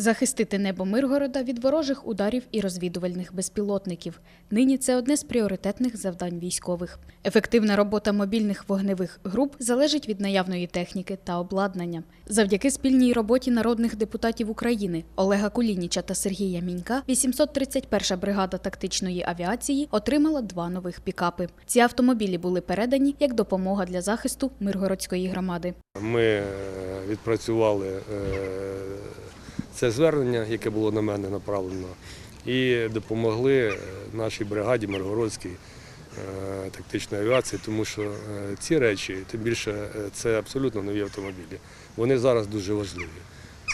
Захистити небо Миргорода від ворожих ударів і розвідувальних безпілотників. Нині це одне з пріоритетних завдань військових. Ефективна робота мобільних вогневих груп залежить від наявної техніки та обладнання. Завдяки спільній роботі народних депутатів України Олега Кулініча та Сергія Мінька 831 бригада тактичної авіації отримала два нових пікапи. Ці автомобілі були передані як допомога для захисту Миргородської громади. Ми е, відпрацювали е, це звернення, яке було на мене направлено, і допомогли е, нашій бригаді Миргородській е, тактичної авіації, тому що е, ці речі, тим більше це абсолютно нові автомобілі. Вони зараз дуже важливі,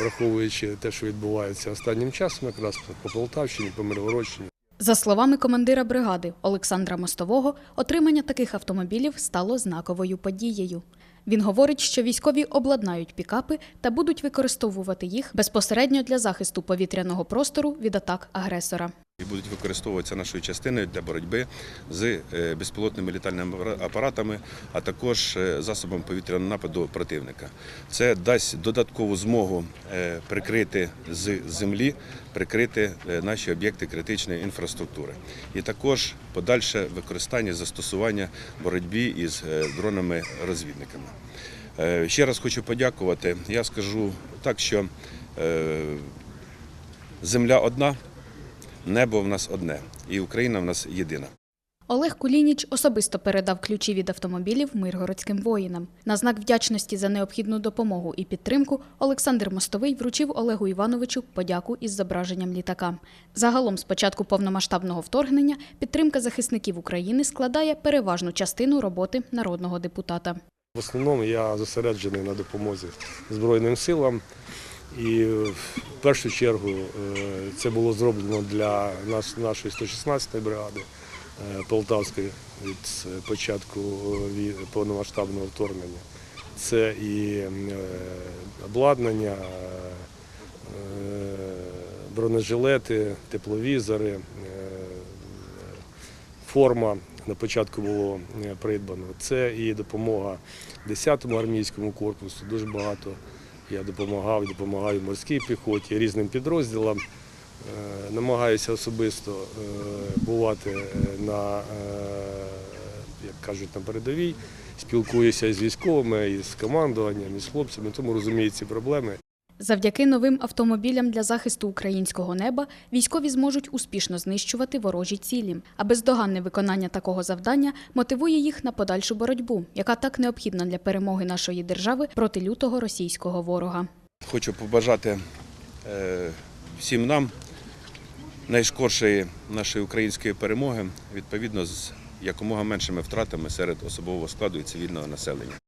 враховуючи те, що відбувається останнім часом, якраз по Полтавщині, по Миргородщині. За словами командира бригади Олександра Мостового, отримання таких автомобілів стало знаковою подією. Він говорить, що військові обладнають пікапи та будуть використовувати їх безпосередньо для захисту повітряного простору від атак агресора. І будуть використовуватися нашою частиною для боротьби з е, безпілотними літальними апаратами, а також е, засобом повітряного нападу противника. Це дасть додаткову змогу е, прикрити з землі, прикрити наші об'єкти критичної інфраструктури, і також подальше використання застосування боротьбі із дронами-розвідниками. Ще раз хочу подякувати. Я скажу так, що земля одна. Небо в нас одне, і Україна в нас єдина. Олег Кулініч особисто передав ключі від автомобілів миргородським воїнам. На знак вдячності за необхідну допомогу і підтримку Олександр Мостовий вручив Олегу Івановичу подяку із зображенням літака. Загалом, з початку повномасштабного вторгнення, підтримка захисників України складає переважну частину роботи народного депутата. В основному я зосереджений на допомозі Збройним силам. І в першу чергу е, це було зроблено для нашої 116-ї бригади е, Полтавської від е, початку повномасштабного вторгнення. Це і обладнання, бронежилети, тепловізори, форма на початку було придбано. Це і допомога 10-му армійському корпусу. Дуже багато я допомагав допомагаю морській піхоті, різним підрозділам. Е, Намагаюся особисто е, бувати е, на, як кажуть, на передовій. Спілкуюся з військовими, із командуванням, із хлопцями, тому розумію ці проблеми. Завдяки новим автомобілям для захисту українського неба військові зможуть успішно знищувати ворожі цілі. А бездоганне виконання такого завдання мотивує їх на подальшу боротьбу, яка так необхідна для перемоги нашої держави проти лютого російського ворога. Хочу побажати е, всім нам найскоршої нашої української перемоги, відповідно з якомога меншими втратами серед особового складу і цивільного населення.